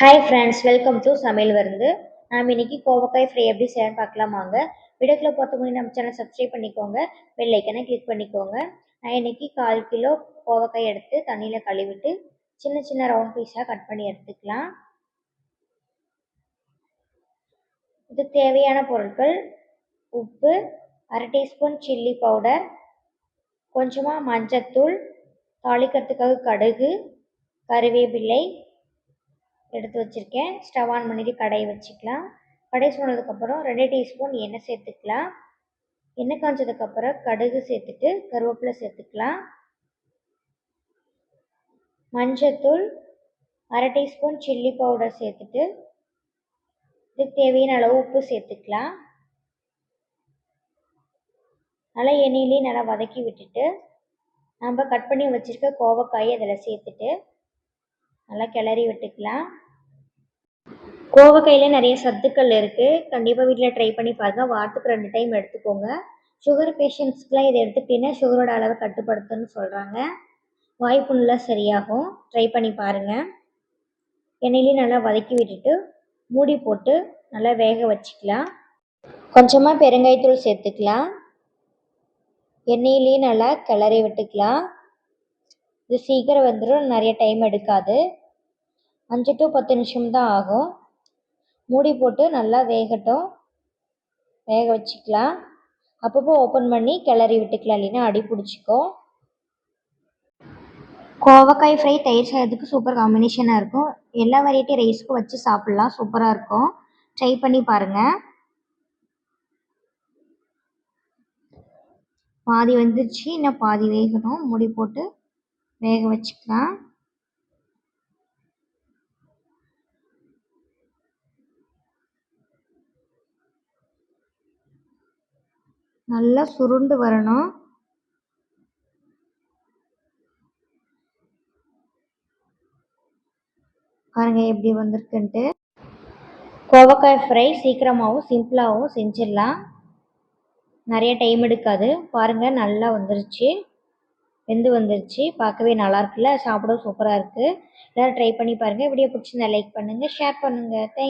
Hi friends welcome to சமையல் வருந்து. நாம் இன்னைக்கு கோவக்காய் ஃப்ரை எப்படி செய்யணும்னு பார்க்கலாம் வாங்க. வீடியோக்குள்ள பார்த்து நம்ம சேனல் சப்ஸ்கிரைப் பண்ணிக்கோங்க. பெல் ஐக்கனை கிளிக் பண்ணிக்கோங்க. நான் இன்னைக்கு கால் கிலோ கோவக்காய் எடுத்து தண்ணியில் கழுவிட்டு சின்ன சின்ன ரவுண்ட் பீஸாக கட் பண்ணி எடுத்துக்கலாம். இது தேவையான பொருட்கள் உப்பு அரை டீஸ்பூன் சில்லி பவுடர் கொஞ்சமாக மஞ்சத்தூள் தாளிக்கிறதுக்காக கடுகு கருவேப்பிலை எடுத்து வச்சுருக்கேன். ஸ்டவ் ஆன் பண்ணிவிட்டு கடையை வச்சுக்கலாம். கடை சொன்னதுக்கப்புறம் ரெண்டு டீஸ்பூன் எண்ணெய் சேர்த்துக்கலாம். எண்ணெய் காய்ச்சதுக்கப்புறம் கடுகு சேர்த்துட்டு கருவேப்பிலை சேர்த்துக்கலாம். மஞ்சத்தூள் அரை டீஸ்பூன் சில்லி பவுடர் சேர்த்துட்டு இதுக்கு தேவையான அளவு உப்பு சேர்த்துக்கலாம். நல்லா எண்ணெயிலேயே நல்லா வதக்கி விட்டுட்டு நம்ம கட் பண்ணி வச்சுருக்க கோவக்காயை அதில் சேர்த்துட்டு நல்லா கிளறி விட்டுக்கலாம். கோவக்காயில் நிறைய சத்துக்கள் இருக்குது கண்டிப்பாக வீட்டில் ட்ரை பண்ணி பாருங்கள் வாரத்துக்கு ரெண்டு டைம் எடுத்துக்கோங்க. சுகர் பேஷண்ட்ஸ்க்குலாம் இதை எடுத்துக்கிட்டிங்கன்னா சுகரோட அளவை கட்டுப்படுத்துன்னு சொல்கிறாங்க வாய்ப்புண்ணெலாம் சரியாகும். ட்ரை பண்ணி பாருங்கள் எண்ணெயிலையும் நல்லா வதக்கி விட்டுட்டு மூடி போட்டு நல்லா வேக வச்சுக்கலாம். கொஞ்சமாக பெருங்காயத்தூள் சேர்த்துக்கலாம். எண்ணெயிலையும் நல்லா கிளறி விட்டுக்கலாம். இது சீக்கிரம் வந்துடும் நிறைய டைம் எடுக்காது. அஞ்சு டு பத்து நிமிஷம் தான் ஆகும். மூடி போட்டு நல்லா வேகட்டும். வேக வச்சுக்கலாம். அப்பப்போ ஓப்பன் பண்ணி கிளறி விட்டுக்கலாம். இல்லைன்னா அடி பிடிச்சிக்கும் கோவக்காய் ஃப்ரை தயிர் சாதத்துக்கு சூப்பர் காம்பினேஷனாக இருக்கும். எல்லா வெரைட்டி ரைஸ்க்கும் வச்சு சாப்பிட்லாம். சூப்பராக இருக்கும். ட்ரை பண்ணி பாருங்கள் பாதி வந்துச்சு இன்னும் பாதி வேகணும் மூடி போட்டு வேக வச்சுக்கலாம். நல்லா சுருண்டு வரணும். பாருங்க எப்படி வந்திருக்குன்ட்டு. கோவக்காய் ஃப்ரை சீக்கிரமாகவும் சிம்பிளாகவும் செஞ்சிடலாம். நிறைய டைம் எடுக்காது. பாருங்கள் நல்லா வந்துருச்சு. வெந்து வந்துருச்சு. பார்க்கவே நல்லா இருக்குல்ல? சாப்பிடவும் சூப்பராக இருக்குது எல்லோரும் ட்ரை பண்ணி பாருங்கள் வீடியோ பிடிச்சிருந்தா லைக் பண்ணுங்கள் ஷேர் பண்ணுங்கள் தேங்க்